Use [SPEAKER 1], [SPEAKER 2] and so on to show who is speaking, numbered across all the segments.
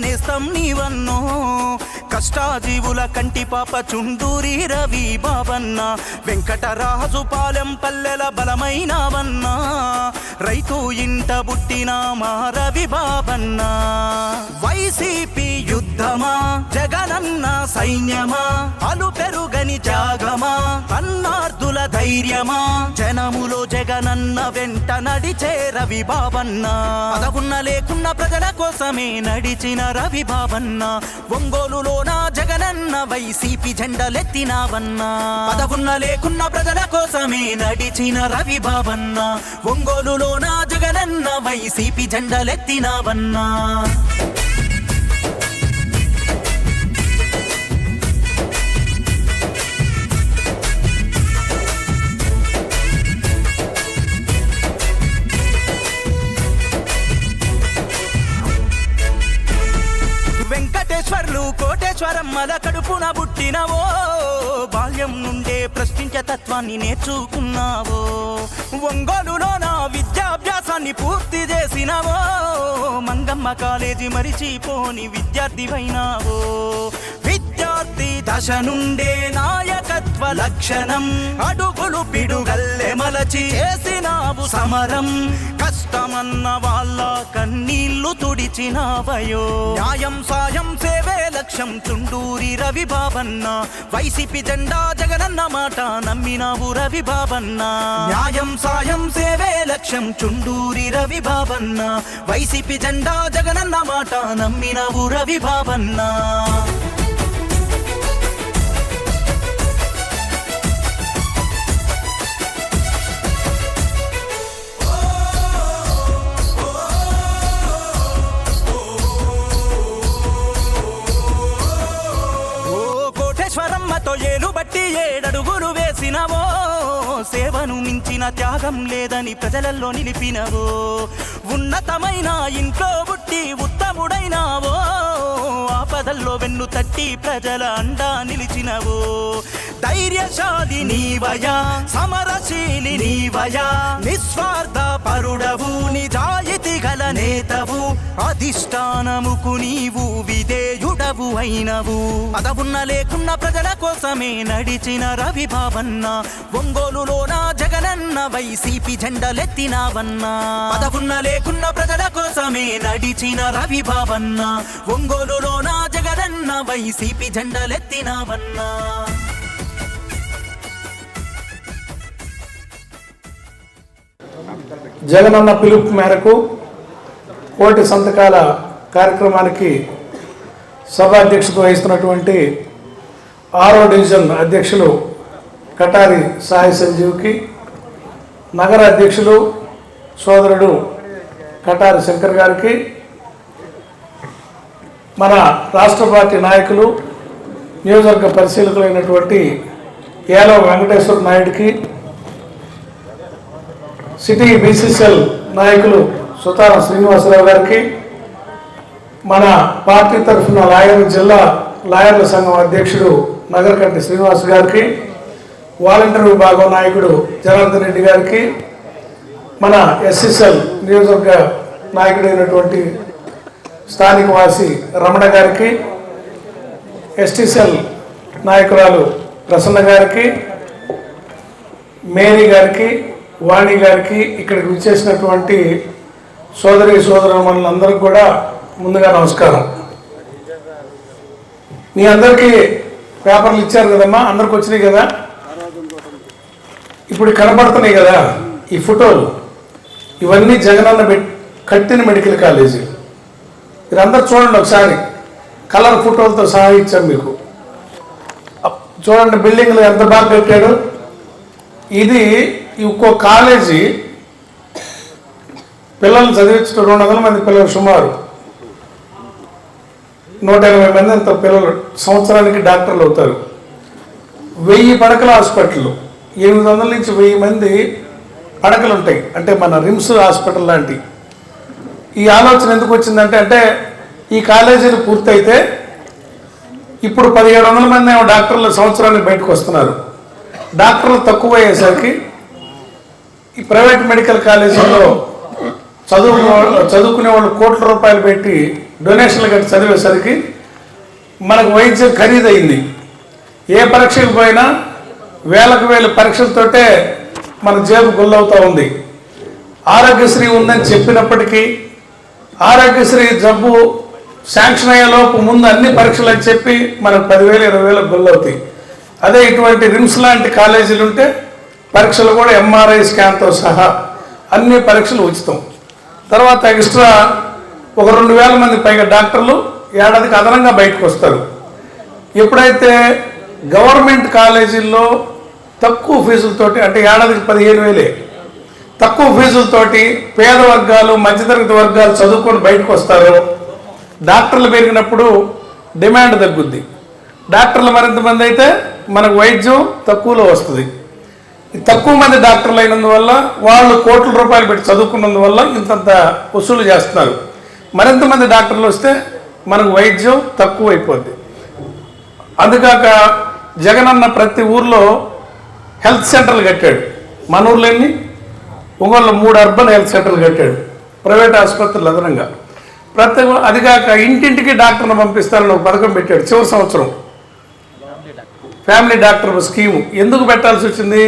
[SPEAKER 1] పాడు నేస్తం నీవన్నో. కష్టాజీవుల కంటి పాప చుండూరి రవి బాబన్న. వెంకటరాజు పాలెం పల్లెల బలమైనవన్న. రైతు ఇంట బుట్టిన మా రవి బాబన్న. వైసీపీ యుద్ధమా? జగనన్న సైన్యమా? అలు పెరుగని త్యాగమా ధైర్యమా? జనములో జగనన్న వెంట నడిచే రవి బాబన్న పదవున్న లేకున్న ప్రజల కోసమే నడిచిన రవి బాబన్న ఒంగోలులోన జగనన్న వైసీపీ జెండలెత్తినావన్నా. పదవున్న లేకున్న ప్రజల కోసమే నడిచిన రవి బాబన్న ఒంగోలులోన జగనన్న వైసీపీ జెండలెత్తినావన్నా. కోటేశ్వరమ్మల కడుపున పుట్టినవో బాల్యం నుండే ప్రశ్నించే తత్వాన్ని నేర్చుకున్నావో ఒంగోలులో నా విద్యాభ్యాసాన్ని పూర్తి చేసినవో మంగమ్మ కాలేజీ మరిచిపోని విద్యార్థివైనావో. విద్యార్థి దశ నుండే నాయకత్వ లక్షణం అడుగులు పిడుగల్లె మలచి చేసినావు సమరం. కష్టమన్న వాళ్ళ కన్నీళ్ళు తుడిచినావయో. న్యాయం సాయం సేవే లక్ష్యం. చుండూరి రవి బాబన్న. వైసీపీ జెండా జగనన్న మాట నమ్మినావు రవి బాబన్న. న్యాయం సాయం సేవే లక్ష్యం. చుండూరి రవి బాబన్న. వైసీపీ జెండా జగనన్న మాట నమ్మినావు రవి బాబన్నా. సేవను మించిన త్యాగం లేదని ప్రజలల్లో నిలిపినవో ఉన్నతమైన ఇంట్లో పుట్టి ఉత్తముడైనావో ఆపదల్లో వెన్ను తట్టి ప్రజల అండా నిలిచినవో. ధైర్యశాలి నీవయా సమరశీలి నీవయా నిస్వార్థ పరుడవు నిజాయితీ గల నేతవు అధిష్టానముకు నీవు విధేయుడవు అయినవు. అదవున్న లేకున్న ప్రజల కోసమే నడిచిన రవి బాబన్న ఒంగోలులోన జగనన్న వైసీపీ జెండలెత్తినావన్న. అదవున్న లేకున్న ప్రజల కోసమే నడిచిన రవి బాబన్న ఒంగోలులోన జగనన్న వైసీపీ జెండలెత్తినావన్నా.
[SPEAKER 2] జగనన్న పిలుపు మేరకు కోటి సంతకాల కార్యక్రమానికి సభ అధ్యక్షత వహిస్తున్నటువంటి ఆరో డివిజన్ అధ్యక్షులు కటారి సాయి సంజీవ్కి నగర అధ్యక్షులు సోదరుడు కటారి శంకర్ గారికి మన రాష్ట్ర పార్టీ నాయకులు నియోజకవర్గ పరిశీలకులైనటువంటి యాదవ వెంకటేశ్వర నాయుడికి సిటీ బీసీసీఎల్ నాయకులు సుతారా శ్రీనివాసరావు గారికి మన పార్టీ తరఫున లాయర్ జిల్లా లాయర్ల సంఘం అధ్యక్షుడు నగరకంటి శ్రీనివాస్ గారికి వాలంటీర్ విభాగం నాయకుడు జనార్దన్ రెడ్డి గారికి మన ఎస్ఎస్ఎల్ నియోజకవర్గ నాయకుడైనటువంటి స్థానిక వాసి రమణ గారికి ఎస్టీసెల్ నాయకురాలు ప్రసన్న గారికి మేరీ గారికి వాణి గారికి ఇక్కడికి విచ్చేసినటువంటి సోదరి సోదరులందరికీ కూడా ముందుగా నమస్కారం. మీ అందరికీ పేపర్లు ఇచ్చారు కదమ్మా? అందరికి వచ్చినాయి కదా? ఇప్పుడు కనపడుతున్నాయి కదా ఈ ఫోటోలు. ఇవన్నీ జగనన్న కట్టిన మెడికల్ కాలేజీ మీరందరూ చూడండి ఒకసారి. కలర్ ఫోటోలతో సహా ఇచ్చాం మీకు. చూడండి బిల్డింగ్లు ఎంత బాగా పెట్టాడు ఇది ఇంకో కాలేజీ. పిల్లలు చదివించడం రెండు వందల మంది పిల్లలు సుమారు. నూట ఎనభై మంది అంత పిల్లలు సంవత్సరానికి డాక్టర్లు అవుతారు. వెయ్యి పడకల హాస్పిటల్. ఎనిమిది వందల నుంచి వెయ్యి మంది పడకలు ఉంటాయి అంటే మన రిమ్స్ హాస్పిటల్ లాంటి. ఈ ఆలోచన ఎందుకు వచ్చిందంటే అంటే ఈ కాలేజీలు పూర్తయితే ఇప్పుడు పదిహేడు వందల మంది ఏమో డాక్టర్లు సంవత్సరానికి బయటకు వస్తున్నారు. డాక్టర్లు తక్కువ అయ్యేసరికి ఈ ప్రైవేట్ మెడికల్ కాలేజీల్లో చదువు చదువుకునే వాళ్ళు కోట్ల రూపాయలు పెట్టి డొనేషన్లు కట్టి చదివేసరికి మనకు వైద్యం ఖరీదైంది ఏ పరీక్షకు పోయినా వేలకు వేల పరీక్షలతోటే మన జేబు గుల్లవుతూ ఉంది. ఆరోగ్యశ్రీ ఉందని చెప్పినప్పటికీ ఆరోగ్యశ్రీ జబ్బు శాంక్షన్ అయ్యేలోపు ముందు అన్ని పరీక్షలు అని చెప్పి మనకు పదివేలు ఇరవై వేలకు గుల్లవుతాయి. అదే ఇటువంటి రిమ్స్ లాంటి కాలేజీలు ఉంటే పరీక్షలు కూడా ఎంఆర్ఐ స్కాన్తో సహా అన్ని పరీక్షలు ఉచితం. తర్వాత ఎక్స్ట్రా ఒక రెండు వేల మంది పైగా డాక్టర్లు ఏడాదికి అదనంగా బయటకు వస్తారు. ఎప్పుడైతే గవర్నమెంట్ కాలేజీల్లో తక్కువ ఫీజులతోటి అంటే ఏడాదికి పదిహేను వేలే తక్కువ ఫీజులతోటి పేద వర్గాలు మధ్యతరగతి వర్గాలు చదువుకొని బయటకు వస్తారు డాక్టర్లు పెరిగినప్పుడు డిమాండ్ తగ్గుద్ది. డాక్టర్లు మరింత మంది అయితే మనకు వైద్యం తక్కువలో వస్తుంది. తక్కువ మంది డాక్టర్లు అయినందువల్ల వాళ్ళు కోట్ల రూపాయలు పెట్టి చదువుకున్నందువల్ల ఇంతంత వసూలు చేస్తున్నారు. మరింత మంది డాక్టర్లు వస్తే మనకు వైద్యం తక్కువ అయిపోద్ది అందుకాక జగనన్న ప్రతి ఊర్లో హెల్త్ సెంటర్లు కట్టాడు. మన ఊర్లన్నీ ఎన్ని? ఒంగోలులో మూడు అర్బన్ హెల్త్ సెంటర్లు కట్టాడు. ప్రైవేట్ ఆసుపత్రులు అదనంగా. ప్రతి అది కాక ఇంటింటికి డాక్టర్ను పంపిస్తారని ఒక పథకం పెట్టాడు చివరి సంవత్సరం. Family doctor scheme. ఎందుకు పెట్టాల్సి వచ్చింది?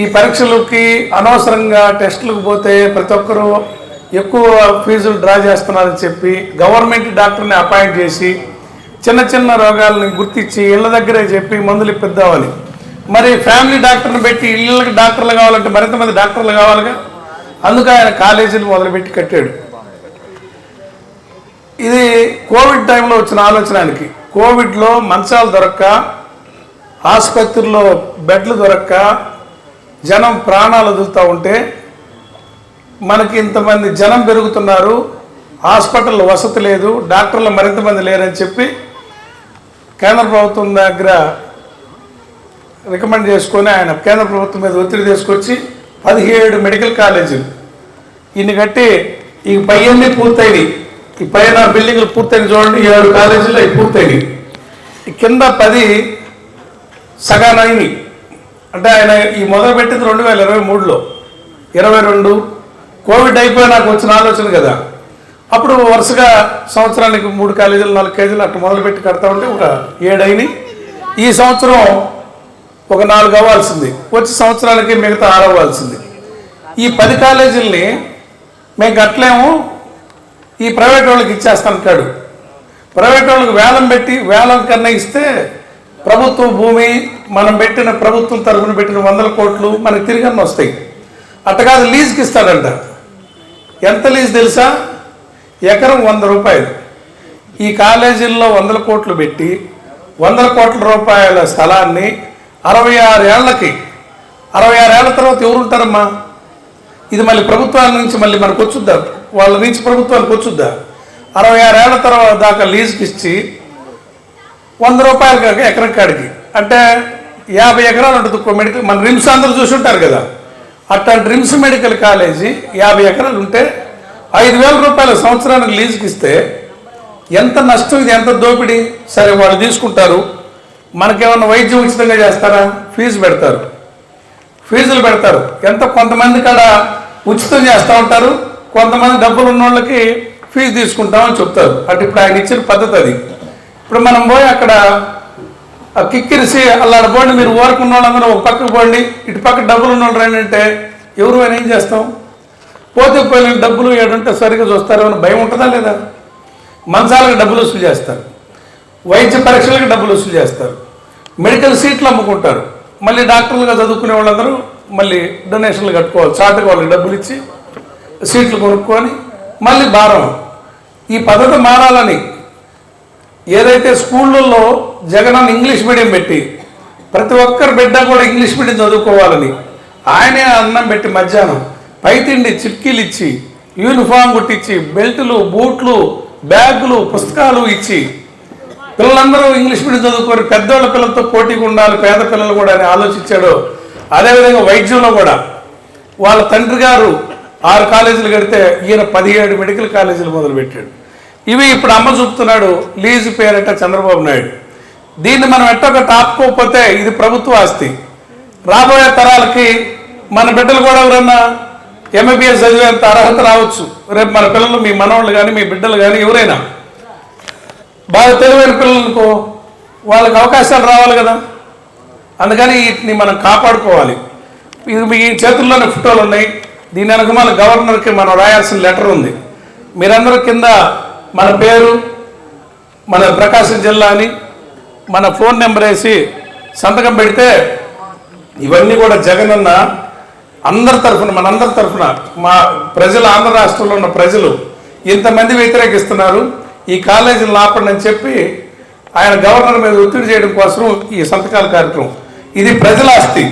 [SPEAKER 2] ఈ పరీక్షలకి అనవసరంగా టెస్టులకు పోతే ప్రతి ఒక్కరూ ఎక్కువ ఫీజులు డ్రా చేస్తున్నారని చెప్పి గవర్నమెంట్ డాక్టర్ని అపాయింట్ చేసి చిన్న చిన్న రోగాలని గుర్తించి ఇళ్ళ దగ్గరే చెప్పి మందులు ఇప్పిద్దామని. మరి ఫ్యామిలీ డాక్టర్ని పెట్టి ఇళ్ళకి డాక్టర్లు కావాలంటే మరింత మంది డాక్టర్లు కావాలిగా? అందుకు ఆయన కాలేజీని మొదలుపెట్టి కట్టాడు. ఇది కోవిడ్ టైంలో వచ్చిన ఆలోచనానికి. కోవిడ్లో మంచాలు దొరక్క ఆసుపత్రిలో బెడ్లు దొరక్క జనం ప్రాణాలు వదులుతూ ఉంటే మనకి ఇంతమంది జనం పెరుగుతున్నారు. హాస్పిటల్ వసతి లేదు. డాక్టర్లు మరింత మంది లేరని చెప్పి కేంద్ర ప్రభుత్వం దగ్గర రికమెండ్ చేసుకొని ఆయన కేంద్ర ప్రభుత్వం మీద ఒత్తిడి తీసుకొచ్చి పదిహేడు మెడికల్ కాలేజీలు ఇన్ని కట్టి ఈ పైయన్నీ పూర్తయినాయి. ఈ పైన బిల్డింగ్లు పూర్తయిన చూడండి. ఏడు కాలేజీలు అవి పూర్తయినాయి. ఈ కింద పది సగానైనవి అంటే ఆయన ఈ మొదలుపెట్టింది రెండు వేల ఇరవై మూడులో. ఇరవై రెండు కోవిడ్ అయిపోయినాక వచ్చిన ఆలోచన కదా. అప్పుడు వరుసగా సంవత్సరానికి మూడు కాలేజీలు నాలుగు కేజీలు అట్లా మొదలుపెట్టి కడతా ఉంటే ఒక ఏడు ఈ సంవత్సరం ఒక నాలుగు అవ్వాల్సింది. వచ్చే సంవత్సరాలకి మిగతా ఆరు అవ్వాల్సింది. ఈ పది కాలేజీల్ని మేము కట్టలేము. ఈ ప్రైవేట్ వాళ్ళకి ఇచ్చేస్తానంటాడు ప్రైవేట్ వాళ్ళకి వేలం పెట్టి వేలం కన్నా ఇస్తే ప్రభుత్వ భూమి మనం పెట్టిన ప్రభుత్వం తరఫున పెట్టిన వందల కోట్లు మనకి తిరిగి వస్తాయి. అట్ట లీజుకి ఇస్తాడంట. ఎంత లీజు తెలుసా? ఎకరం వంద రూపాయలు. ఈ కాలేజీల్లో వందల కోట్లు పెట్టి వందల కోట్ల రూపాయల స్థలాన్ని అరవై ఆరు ఏళ్ళకి అరవై ఆరు ఏళ్ళ తర్వాత ఎవరు ఉంటారమ్మా? ఇది మళ్ళీ ప్రభుత్వాల నుంచి మళ్ళీ మనకు వచ్చుద్దా? వాళ్ళ నుంచి ప్రభుత్వానికి వచ్చుద్దా? అరవై ఆరు ఏళ్ళ తర్వాత దాకా లీజుకి ఇచ్చి వంద రూపాయలు కాక ఎకరం కాడికి. అంటే యాభై ఎకరాలు ఉంటుంది మెడికల్ మన రిమ్స్ అందరూ చూసి ఉంటారు కదా. అట్లాంటి రిమ్స్ మెడికల్ కాలేజీ యాభై ఎకరాలు ఉంటే ఐదు వేల రూపాయల సంవత్సరానికి లీజుకి ఇస్తే ఎంత నష్టం ఇది ఎంత దోపిడీ? సరే వాళ్ళు తీసుకుంటారు. మనకేమన్నా వైద్యం ఉచితంగా చేస్తారా? ఫీజు పెడతారు. ఫీజులు పెడతారు. ఎంత కొంతమంది కాడ ఉచితం చేస్తూ ఉంటారు? కొంతమంది డబ్బులు ఉన్న వాళ్ళకి ఫీజు తీసుకుంటామని చెప్తారు. అటు ఇప్పుడు ఆయన ఇచ్చిన పద్ధతి అది. ఇప్పుడు మనం పోయి అక్కడ కిక్కిరిసి అల్లాడ పోండి మీరు ఊరుకున్న వాళ్ళందరూ ఒక పక్కకు పోండి ఇటు పక్క డబ్బులు ఉన్న వాళ్ళు రండి అంటే ఎవరు అయినా ఏం చేస్తాం? పోతే పోయిన డబ్బులు ఏడంటే సరిగ్గా చూస్తారు అని భయం ఉంటుందా లేదా? మంచాలకు డబ్బులు వసూలు చేస్తారు. వైద్య పరీక్షలకు డబ్బులు వసూలు చేస్తారు. మెడికల్ సీట్లు అమ్ముకుంటారు. మళ్ళీ డాక్టర్లుగా చదువుకునే వాళ్ళందరూ మళ్ళీ డొనేషన్లు కట్టుకోవాలి. చాటుకు వాళ్ళకి డబ్బులు ఇచ్చి సీట్లు కొనుక్కొని మళ్ళీ భారం. ఈ పద్ధతి మారాలని ఏదైతే స్కూళ్ళల్లో జగనన్న ఇంగ్లీష్ మీడియం పెట్టి ప్రతి ఒక్కరి బిడ్డ కూడా ఇంగ్లీష్ మీడియం చదువుకోవాలని ఆయనే అన్నం పెట్టి మధ్యాహ్నం పైతిండి చిట్కీలు ఇచ్చి యూనిఫామ్ కుట్టించి బెల్టులు బూట్లు బ్యాగులు పుస్తకాలు ఇచ్చి పిల్లలందరూ ఇంగ్లీష్ మీడియం చదువుకొని పెద్దోళ్ళ పిల్లలతో పోటీగా ఉండాలి పేద పిల్లలు కూడా అని ఆలోచించాడు. అదేవిధంగా వైద్యంలో కూడా వాళ్ళ తండ్రి గారు ఆరు కాలేజీలు కడితే ఈయన పదిహేడు మెడికల్ కాలేజీలు మొదలుపెట్టాడు. ఇవి ఇప్పుడు అమ్మ చూపుతున్నాడు లీజు పేరట చంద్రబాబు నాయుడు. దీన్ని మనం ఎట్టొక ఆపుకోకపోతే ఇది ప్రభుత్వ ఆస్తి. రాబోయే తరాలకి మన బిడ్డలు కూడా ఎవరన్నా ఎంబీబీఎస్ చదివేంత అర్హత రావచ్చు. రేపు మన పిల్లలు మీ మనవాళ్ళు కానీ మీ బిడ్డలు కానీ ఎవరైనా. బాగా తెలివైన పిల్లలకు వాళ్ళకి అవకాశాలు రావాలి కదా. అందుకని వీటిని మనం కాపాడుకోవాలి. ఇది మీ చేతుల్లోనే ఫోటోలు ఉన్నాయి. దీని వెనక మన గవర్నర్కి మనం రాయాల్సిన లెటర్ ఉంది. మీరందరూ కింద మన పేరు మన ప్రకాశం జిల్లా అని మన ఫోన్ నెంబర్ వేసి సంతకం పెడితే ఇవన్నీ కూడా జగన్ అన్న అందరి తరఫున మనందరి తరఫున మా ప్రజలు ఆంధ్ర రాష్ట్రంలో ఉన్న ప్రజలు ఇంతమంది వ్యతిరేకిస్తున్నారు. ఈ కాలేజీని లాపండి అని చెప్పి ఆయన గవర్నర్ మీద ఒత్తిడి చేయడం కోసం ఈ సంతకాల కార్యక్రమం. ఇది ప్రజల ఆస్తి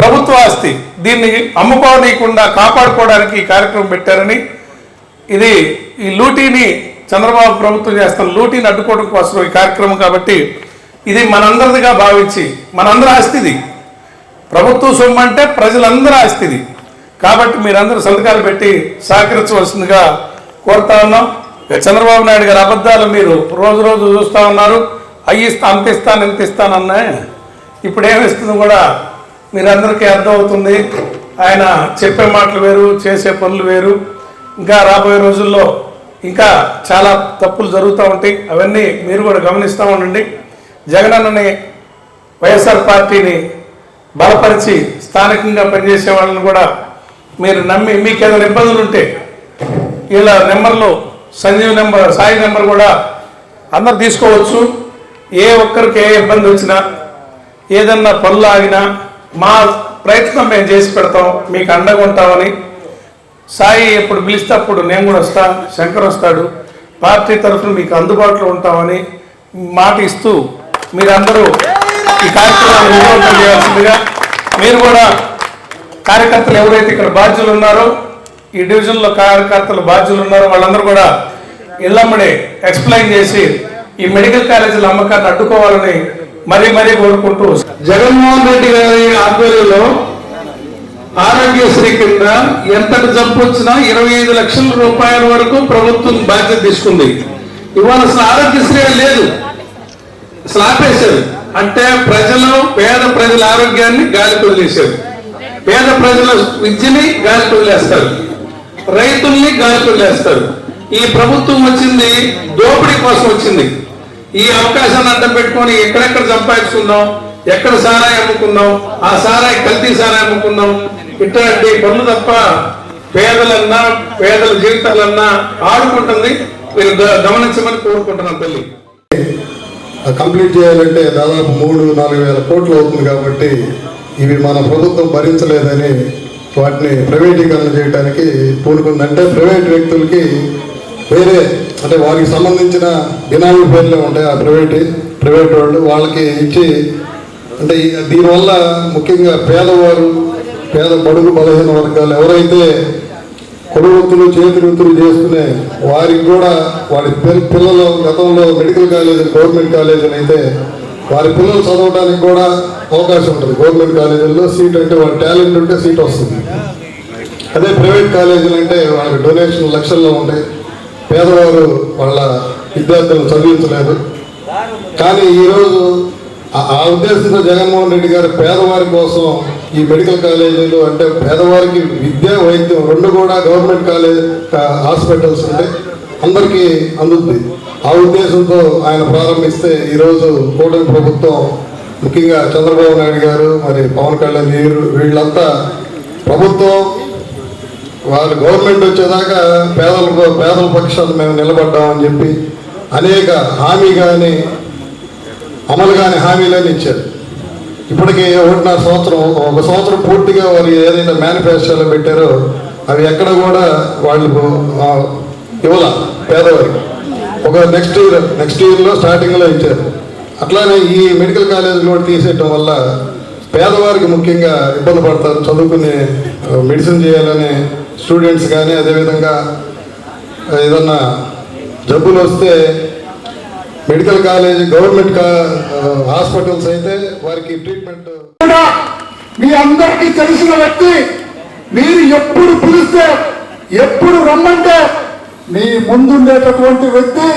[SPEAKER 2] ప్రభుత్వ ఆస్తి. దీన్ని అమ్ముకోనీయకుండా కాపాడుకోవడానికి ఈ కార్యక్రమం పెట్టారని ఇది ఈ లూటీని చంద్రబాబు ప్రభుత్వం చేస్తున్న లూటీని అడ్డుకోవడం కోసం ఈ కార్యక్రమం కాబట్టి ఇది మనందరిదిగా భావించి మనందరి ఆస్తిది ప్రభుత్వ సొమ్ము అంటే ప్రజలందరి ఆస్తిది కాబట్టి మీరందరూ సంతకాలు పెట్టి సహకరించవలసిందిగా కోరుతా ఉన్నాం. ఇక చంద్రబాబు నాయుడు గారి అబద్ధాలు మీరు రోజు రోజు చూస్తూ ఉన్నారు. అయ్యి ఇస్తా అంత ఇస్తాను ఎంత ఇస్తానన్నా ఇప్పుడు ఏమిస్తుంది కూడా మీరందరికీ అర్థమవుతుంది. ఆయన చెప్పే మాటలు వేరు చేసే పనులు వేరు. ఇంకా రాబోయే రోజుల్లో ఇంకా చాలా తప్పులు జరుగుతూ ఉంటాయి. అవన్నీ మీరు కూడా గమనిస్తూ ఉండండి. జగనన్నని వైఎస్ఆర్ పార్టీని బలపరిచి స్థానికంగా పనిచేసే వాళ్ళని కూడా మీరు నమ్మి మీకు ఏదైనా ఇబ్బందులు ఉంటే వీళ్ళ నెంబర్లు సంజీవ్ నెంబర్ సాయి నెంబర్ కూడా అందరు తీసుకోవచ్చు. ఏ ఒక్కరికి ఏ ఇబ్బంది వచ్చినా ఏదన్నా పనులు ఆగినా మా ప్రయత్నం మేము చేసి పెడతాం మీకు అండగా ఉంటామని. సాయి ఎప్పుడు పిలిస్తే అప్పుడు నేను కూడా వస్తాను శంకర్ వస్తాడు. పార్టీ తరఫున మీకు అందుబాటులో ఉంటామని మాట ఇస్తూ మీరందరూ ఈ కార్యక్రమాన్ని విజయవంతం చేయాల్సిందిగా మీరు కూడా కార్యకర్తలు ఎవరైతే ఇక్కడ బాధ్యులు ఉన్నారో ఈ డివిజన్లో కార్యకర్తలు బాధ్యులు ఉన్నారో వాళ్ళందరూ కూడా ఇళ్ళమ్మడే ఎక్స్ప్లెయిన్ చేసి ఈ మెడికల్ కాలేజీల అమ్మకాన్ని అడ్డుకోవాలని మరీ మరీ కోరుకుంటూ జగన్మోహన్ రెడ్డి గారి ఆధ్వర్యంలో ఆరోగ్యశ్రీ కింద ఎంత జబ్బు వచ్చినా ఇరవై ఐదు లక్షల రూపాయల వరకు ప్రభుత్వం బాధ్యత తీసుకుంది. ఇవాళ అసలు ఆరోగ్యశ్రీ లేదు. అసలు ఆపేశారు అంటే ప్రజలు పేద ప్రజల ఆరోగ్యాన్ని గాలి వదిలేశారు పేద ప్రజల విద్యని గాలి వదిలేస్తారు రైతుల్ని గాలి వదిలేస్తారు ఈ ప్రభుత్వం వచ్చింది దోపిడీ కోసం వచ్చింది. ఈ అవకాశాన్ని అడ్డం పెట్టుకొని ఎక్కడెక్కడ సంపాదించుకుందాం ఎక్కడ సారాయి అమ్ముకుందాం ఆ సారాయి కల్తీ సారాయి అమ్ముకుందాం ఇట్లాంటి పనులు తప్ప పేదలన్నా పేదల జీవితాలన్నా ఆడుకుంటుంది. మీరు గమనించమని కోరుకుంటున్నాను తల్లి.
[SPEAKER 3] కంప్లీట్ చేయాలంటే దాదాపు మూడు నాలుగు వేల కోట్లు అవుతుంది కాబట్టి ఇవి మన ప్రభుత్వం భరించలేదని వాటిని ప్రైవేటీకరణ చేయడానికి పూనుకుందంటే ప్రైవేట్ వ్యక్తులకి వేరే అంటే వారికి సంబంధించిన బినామీ పేర్లే ఉంటాయి ఆ ప్రైవేట్ ప్రైవేట్ వాళ్ళు. వాళ్ళకి ఇచ్చి అంటే దీనివల్ల ముఖ్యంగా పేదవారు పేద బడుగు బలహీన వర్గాలు ఎవరైతే కొడు చేతి వృత్తులు చేసుకునే వారికి కూడా వారి పిల్ల- పిల్లలు గతంలో మెడికల్ కాలేజ్ గవర్నమెంట్ కాలేజ్ అయితే వారి పిల్లలు చదవడానికి కూడా అవకాశం ఉంటుంది. గవర్నమెంట్ కాలేజీల్లో సీట్ అంటే వాళ్ళ టాలెంట్ ఉంటే సీట్ వస్తుంది. అదే ప్రైవేట్ కాలేజీలు అంటే వాళ్ళకి డొనేషన్ లక్షల్లో ఉంటాయి. పేదవారు వాళ్ళ విద్యార్థులను చదివించలేదు. కానీ ఈరోజు ఆ- ఆ ఉద్దేశంతో జగన్మోహన్ రెడ్డి గారు పేదవారి కోసం ఈ మెడికల్ కాలేజీలు అంటే పేదవారికి విద్య వైద్యం రెండు కూడా గవర్నమెంట్ కాలేజ్ హాస్పిటల్స్ ఉంటాయి అందరికీ అందుతుంది ఆ ఉద్దేశంతో ఆయన ప్రారంభిస్తే ఈరోజు కూటమి ప్రభుత్వం ముఖ్యంగా చంద్రబాబు నాయుడు గారు మరి పవన్ కళ్యాణ్ వీరు వీళ్ళంతా ప్రభుత్వం వాళ్ళు గవర్నమెంట్ వచ్చేదాకా పేదల పేదల పక్షాలు మేము నిలబడ్డామని చెప్పి అనేక హామీ కానీ అమలు కాని హామీలని ఇచ్చారు. ఇప్పటికీ ఒకటిన్నర సంవత్సరం ఒక సంవత్సరం పూర్తిగా వారు ఏదైతే మేనిఫెస్టోలో పెట్టారో అవి ఎక్కడ కూడా వాళ్ళు ఇవ్వాల పేదవారికి. ఒక నెక్స్ట్ ఇయర్ నెక్స్ట్ ఇయర్లో స్టార్టింగ్లో ఇచ్చారు. అట్లానే ఈ మెడికల్ కాలేజీలో తీసేయటం వల్ల పేదవారికి ముఖ్యంగా ఇబ్బంది పడతారు. చదువుకుని మెడిసిన్ చేయాలని స్టూడెంట్స్ కానీ అదేవిధంగా ఏదన్నా జబ్బులు వస్తే మెడికల్ కాలేజ్ గవర్నమెంట్ హాస్పిటల్స్ అయితే వారికి ట్రీట్మెంట్.
[SPEAKER 4] కూడా మీ అందరికీ తెలిసిన వ్యక్తి మీరు ఎప్పుడు పిలిస్తే ఎప్పుడు రమ్మంటే మీ ముందుండేటటువంటి వ్యక్తి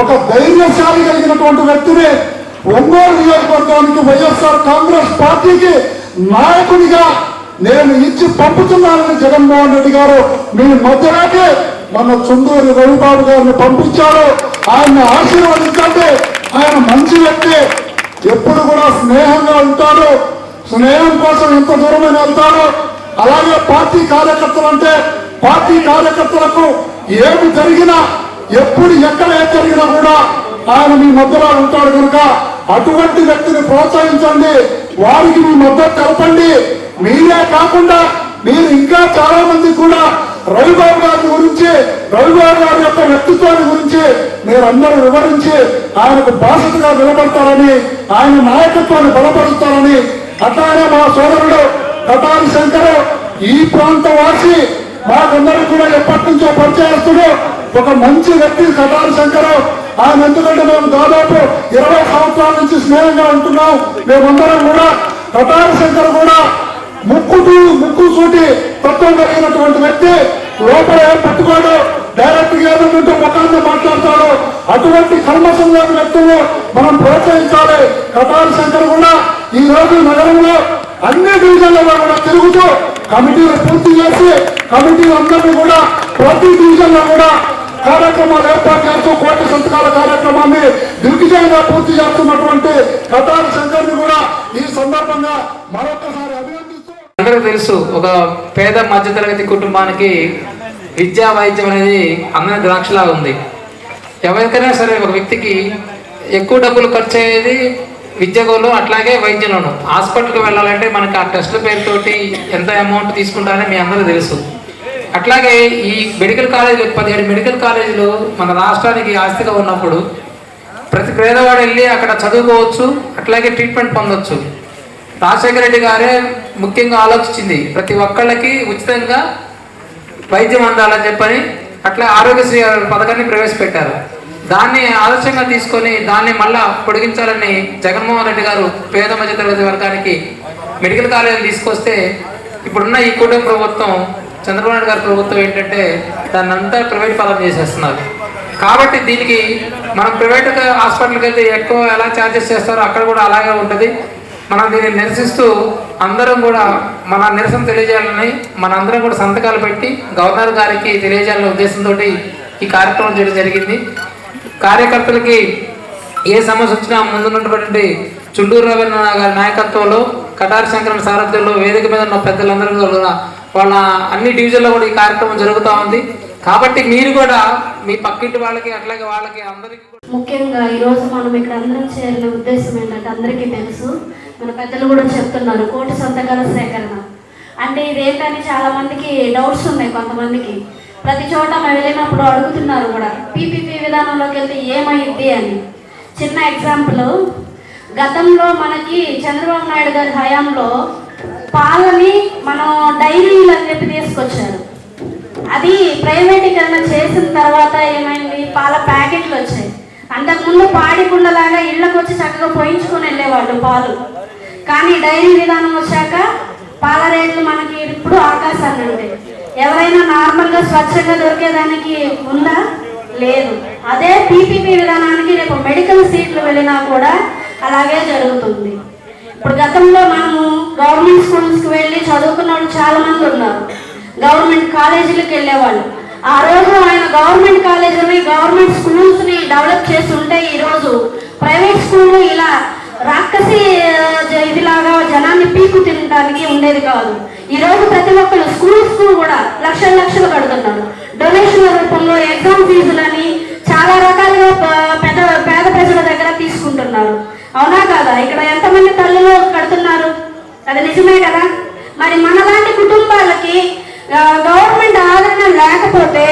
[SPEAKER 4] ఒక ధైర్యశాలి కలిగినటువంటి వ్యక్తిని ఒంగోలు నియోజకవర్గానికి వైఎస్ఆర్ కాంగ్రెస్ పార్టీకి నాయకుడిగా నేను ఇచ్చి పంపుతున్నానని జగన్మోహన్ రెడ్డి గారు మీ మధ్యలోకి మన చుందూరి రవిబాబు గారిని పంపించారు. ఆయన్ని ఆశీర్వదించండి. ఆయన మంచి వ్యక్తి. ఎప్పుడు కూడా స్నేహంగా ఉంటాడు. స్నేహం కోసం ఎంత దూరమైన వెళ్తాడు అలాగే పార్టీ కార్యకర్తలు అంటే పార్టీ కార్యకర్తలకు ఏమి జరిగినా ఎప్పుడు ఎక్కడ ఏం జరిగినా కూడా ఆయన మీ మధ్యలో ఉంటాడు కనుక అటువంటి వ్యక్తిని ప్రోత్సహించండి. వారికి మీ మద్దతు తెలపండి. మీరే కాకుండా మీరు ఇంకా చాలా మంది కూడా రవిబాబు గారి గురించి రవిబాబు గారి యొక్క వ్యక్తిత్వాన్ని గురించి మీరందరూ వివరించి ఆయనకు బాధ్యతగా నిలబడతారని ఆయన నాయకత్వాన్ని బలపరుస్తారని అట్లానే మా సోదరుడు కటారి శంకర్ ఈ ప్రాంత వాసి మాకందరూ కూడా ఎప్పటి నుంచో పరిచయస్తుడు ఒక మంచి వ్యక్తి కటారి శంకర్. ఆయన ఎందుకంటే మేము దాదాపు ఇరవై సంవత్సరాల నుంచి స్నేహంగా ఉంటున్నాం. మేమందరం కూడా కటారి శంకర్ కూడా ముక్కుటు ముక్కు సూటి తత్వం కలిగినటువంటి వ్యక్తి లోపల పట్టుకోడు డైరెక్ట్గా ఏదంటే ముఖాన్ని మాట్లాడతాడు. అటువంటి కల్మసం లేని వ్యక్తులు మనం ప్రోత్సహించాలి. కటాల శంకర్ కూడా ఈ రోజు నగరంలో అన్ని డివిజన్లలో కూడా తిరుగుతూ కమిటీలు పూర్తి చేసి కమిటీలు అందరినీ కూడా ప్రతి డివిజన్లో కూడా కార్యక్రమాలు ఏర్పాటు చేస్తూ కోటి సంతకాల కార్యక్రమాన్ని దిగ్విజయంగా పూర్తి చేస్తున్నటువంటి కటాల శంకర్ని కూడా ఈ సందర్భంగా మరొకసారి
[SPEAKER 5] అందరూ తెలుసు ఒక పేద మధ్యతరగతి కుటుంబానికి విద్యా వైద్యం అనేది అందరి ద్రాక్షలా ఉంది. ఎవరికైనా సరే ఒక వ్యక్తికి ఎక్కువ డబ్బులు ఖర్చు అయ్యేది విద్యలోను అట్లాగే వైద్యంలోను. హాస్పిటల్కి వెళ్ళాలంటే మనకి ఆ టెస్ట్ పేరుతోటి ఎంత అమౌంట్ తీసుకుంటారని మీ అందరూ తెలుసు. అట్లాగే ఈ మెడికల్ కాలేజీలు పదిహేడు మెడికల్ కాలేజీలు మన రాష్ట్రానికి ఆస్తిగా ఉన్నప్పుడు ప్రతి పేదవాడు వెళ్ళి అక్కడ చదువుకోవచ్చు అట్లాగే ట్రీట్మెంట్ పొందొచ్చు. రాజశేఖర రెడ్డి గారే ముఖ్యంగా ఆలోచించింది ప్రతి ఒక్కళ్ళకి ఉచితంగా వైద్యం అందాలని చెప్పని అట్లా ఆరోగ్యశ్రీ పథకాన్ని ప్రవేశపెట్టారు. దాన్ని ఆలస్యంగా తీసుకొని దాన్ని మళ్ళా పొడిగించాలని జగన్మోహన్ రెడ్డి గారు పేద మధ్యతరగతి వర్గానికి మెడికల్ కాలేజీలు తీసుకొస్తే ఇప్పుడున్న ఈ కూటమి ప్రభుత్వం చంద్రబాబు నాయుడు గారి ప్రభుత్వం ఏంటంటే దాన్ని అంతా ప్రైవేట్ పదం చేసేస్తున్నారు. కాబట్టి దీనికి మనం ప్రైవేట్ హాస్పిటల్కి వెళ్తే ఎక్కువ ఎలా ఛార్జెస్ చేస్తారో అక్కడ కూడా అలాగే ఉంటుంది. మనం దీన్ని నిరసిస్తూ అందరం కూడా మన నిరసన తెలియజేయాలని మనందరం కూడా సంతకాలు పెట్టి గవర్నర్ గారికి తెలియజేయాలనే ఉద్దేశంతో ఈ కార్యక్రమం చేయడం జరిగింది. కార్యకర్తలకి ఏ సమస్య వచ్చినా ముందున్నటువంటి చుండూరు రవీంద్రనాథ్ గారి నాయకత్వంలో కటార్ శంకరన్ సారథ్యంలో వేదిక మీద ఉన్న పెద్దలందరూ కూడా వాళ్ళ అన్ని డివిజన్లో కూడా ఈ కార్యక్రమం జరుగుతూ ఉంది. కాబట్టి మీరు కూడా మీ పక్కింటి వాళ్ళకి అట్లాగే వాళ్ళకి అందరికీ
[SPEAKER 6] ముఖ్యంగా ఈరోజు మనం ఇక్కడ అందరం చేరిన ఉద్దేశం ఏంటంటే అందరికీ తెలుసు. మన పెద్దలు కూడా చెప్తున్నారు కోటి సంతకాల సేకరణ. అంటే ఇదేంటని చాలా మందికి డౌట్స్ ఉన్నాయి కొంతమందికి. ప్రతి చోట మేము వెళ్ళినప్పుడు అడుగుతున్నారు కూడా పీపీపీ విధానంలోకి వెళ్తే ఏమైంది అని. చిన్న ఎగ్జాంపుల్ గతంలో మనకి చంద్రబాబు నాయుడు గారి హయాంలో పాలని మనం డైరీలు అని చెప్పి తీసుకొచ్చారు. అది ప్రైవేటీకరణ చేసిన తర్వాత ఏమైంది? పాల ప్యాకెట్లు వచ్చాయి. అంతకుముందు పాడి కుండలాగా ఇళ్ళకు వచ్చి చక్కగా పోయించుకొని వెళ్ళేవాళ్ళు పాలు. కానీ డైరీ విధానం వచ్చాక పాల రేట్లు మనకి ఇప్పుడు ఆకాశాన్ని ఉంటాయి ఎవరైనా నార్మల్గా స్వచ్ఛంగా దొరికేదానికి ఉందా? లేదు. అదే పీపీపీ విధానానికి రేపు మెడికల్ సీట్లు వెళ్ళినా కూడా అలాగే జరుగుతుంది. ఇప్పుడు గతంలో మనము గవర్నమెంట్ స్కూల్స్కి వెళ్ళి చదువుకున్న వాళ్ళు చాలామంది ఉన్నారు. గవర్నమెంట్ కాలేజీలకు వెళ్ళేవాళ్ళు. ఆ రోజు ఆయన గవర్నమెంట్ కాలేజీని గవర్నమెంట్ స్కూల్స్ని డెవలప్ చేసి ఉంటే ఈరోజు ప్రైవేట్ స్కూల్ ఇలా రాక్షసి జ- ఇదిలాగా జనాన్ని పీకు తినడానికి ఉండేది కాదు. ఈ రోజు ప్రతి ఒక్కరు స్కూల్స్ కూడా లక్షల లక్షలు కడుతున్నారు. డొనేషన్ల రూపంలో ఎగ్జామ్ ఫీజులని చాలా రకాలుగా పెద్ద పేద ప్రజల దగ్గర తీసుకుంటున్నారు. అవునా కాదా? ఇక్కడ ఎంతమంది తల్లులు కడుతున్నారు? అది నిజమే కదా? మరి మనలాంటి కుటుంబాలకి గవర్నమెంట్ ఆదరణ లేకపోతే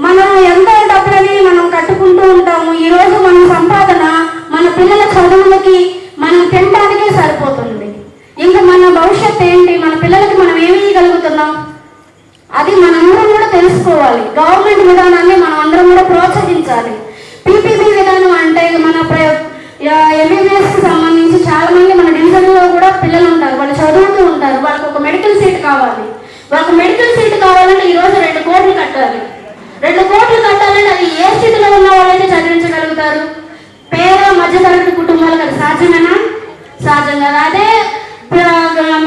[SPEAKER 6] మనం ఎంతో డబ్బులని మనం కట్టుకుంటూ ఉంటాము. ఈ రోజు మన సంపాదన మన పిల్లల చదువులకి మనం తినడానికే సరిపోతుంది. ఇంకా మన భవిష్యత్తు ఏంటి? మన పిల్లలకి మనం ఏమి ఇవ్వగలుగుతున్నాం అది మనందరం కూడా తెలుసుకోవాలి. గవర్నమెంట్ విధానాన్ని మనం అందరం కూడా ప్రోత్సహించాలి. పీపీపీ విధానం అంటే మన ఎంబీబీఎస్ సంబంధించి చాలా మంది మన డివిజన్లో కూడా పిల్లలు ఉంటారు. వాళ్ళు చదువుతూ ఉంటారు. వాళ్ళకి ఒక మెడికల్ సీట్ కావాలి. ఒక మెడికల్ సీట్ కావాలంటే ఈ రోజు రెండు కోట్లు కట్టాలి. రెండు కోట్లు కట్టాలంటే అది ఏ స్థితిలో ఉన్న వాళ్ళైతే చదివించగలుగుతారు? పేద మధ్యతరగతి కుటుంబాలకు అది సాధ్యమేనా? సాధ్యం కదా. అదే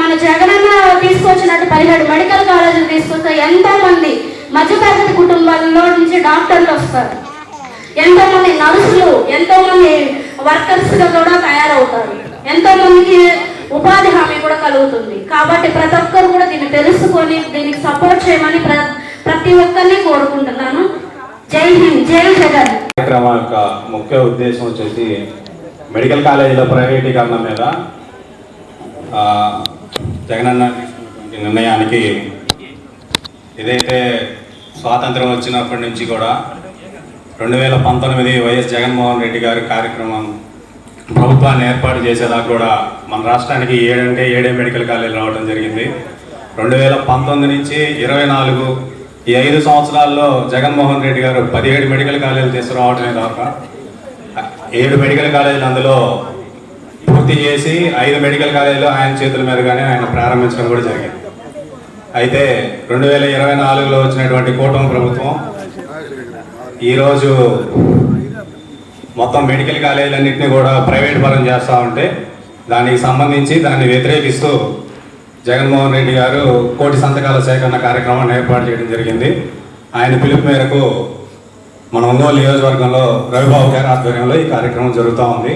[SPEAKER 6] మన జగనన్న తీసుకొచ్చినట్టు పదిహేడు మెడికల్ కాలేజీలు తీసుకొస్తే ఎంతో మంది మధ్యతరగతి కుటుంబాల్లో నుంచి డాక్టర్లు వస్తారు? ఎంతో మంది నర్సులు ఎంతో మంది వర్కర్స్గా కూడా తయారవుతారు? ఎంతో మందికి ఉపాధి హామీ కలుగుతుంది. కాబట్టి ప్రతి ఒక్కరు కూడా దీన్ని తెలుసుకొని దీనికి సపోర్ట్ చేయమని ప్ర- ప్రతి ఒక్కరిని కోరుకుంటున్నాను. జై హింద్ జై జగన్.
[SPEAKER 7] కార్యక్రమం యొక్క ముఖ్య ఉద్దేశం వచ్చేసి మెడికల్ కాలేజీల ప్రైవేటీకరణ మీద జగనన్న నిర్ణయానికి ఏదైతే స్వాతంత్రం వచ్చినప్పటి నుంచి కూడా రెండు వేల పంతొమ్మిది వైఎస్ జగన్మోహన్ రెడ్డి గారి కార్యక్రమం ప్రభుత్వాన్ని ఏర్పాటు చేసేదాకా కూడా మన రాష్ట్రానికి ఏడంటే ఏడే మెడికల్ కాలేజీలు రావడం జరిగింది. రెండు వేల పంతొమ్మిది నుంచి ఇరవై నాలుగు ఈ ఐదు సంవత్సరాల్లో జగన్మోహన్ రెడ్డి గారు పదిహేడు మెడికల్ కాలేజీలు తీసుకురావడమే కాక ఏడు మెడికల్ కాలేజీలు అందులో పూర్తి చేసి ఐదు మెడికల్ కాలేజీలు ఆయన చేతుల మీదుగానే ఆయన ప్రారంభించడం కూడా జరిగింది. అయితే రెండు వేల ఇరవై నాలుగులో వచ్చినటువంటి కూటమి ప్రభుత్వం ఈరోజు మొత్తం మెడికల్ కాలేజీలన్నింటినీ కూడా ప్రైవేట్ పరం చేస్తూ ఉంటే దానికి సంబంధించి దాన్ని వ్యతిరేకిస్తూ జగన్మోహన్ రెడ్డి గారు కోటి సంతకాల సేకరణ కార్యక్రమాన్ని ఏర్పాటు చేయడం జరిగింది. ఆయన పిలుపు మేరకు మన ఒంగోలు నియోజకవర్గంలో రవిబాబు గారి ఆధ్వర్యంలో ఈ కార్యక్రమం జరుగుతూ ఉంది.